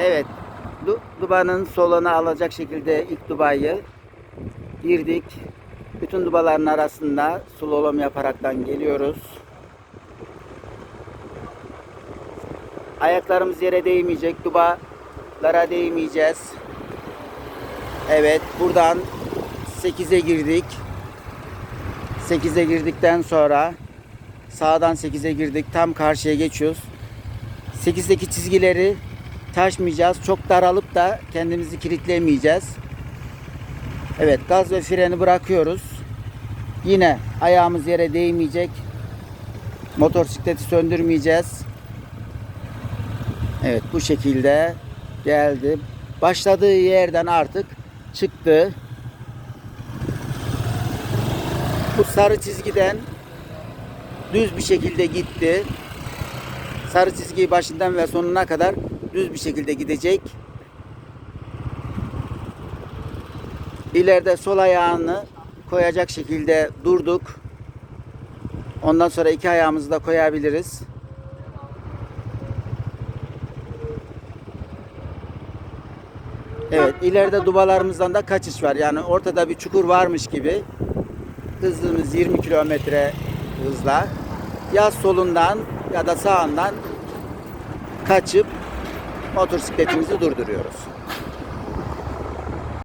Evet. Du dubanın solunu alacak şekilde ilk dubayı girdik. Bütün dubaların arasında slalom yaparaktan geliyoruz. Ayaklarımız yere değmeyecek. Dubalara değmeyeceğiz. Evet. Buradan 8'e girdik. 8'e girdikten sonra sağdan 8'e girdik. Tam karşıya geçiyoruz. 8'deki çizgileri taşmayacağız. Çok daralıp da kendimizi kilitlemeyeceğiz. Evet gaz ve freni bırakıyoruz. Yine ayağımız yere değmeyecek. Motosikleti söndürmeyeceğiz. Evet bu şekilde geldi. Başladığı yerden artık çıktı. Bu sarı çizgiden düz bir şekilde gitti. Sarı çizgiyi başından ve sonuna kadar düz bir şekilde gidecek. İleride sol ayağını koyacak şekilde durduk. Ondan sonra iki ayağımızı da koyabiliriz. Evet, ileride dubalarımızdan da kaçış var. Yani ortada bir çukur varmış gibi. Hızımız 20 kilometre hızla. Ya solundan ya da sağından kaçıp motosikletimizi durduruyoruz.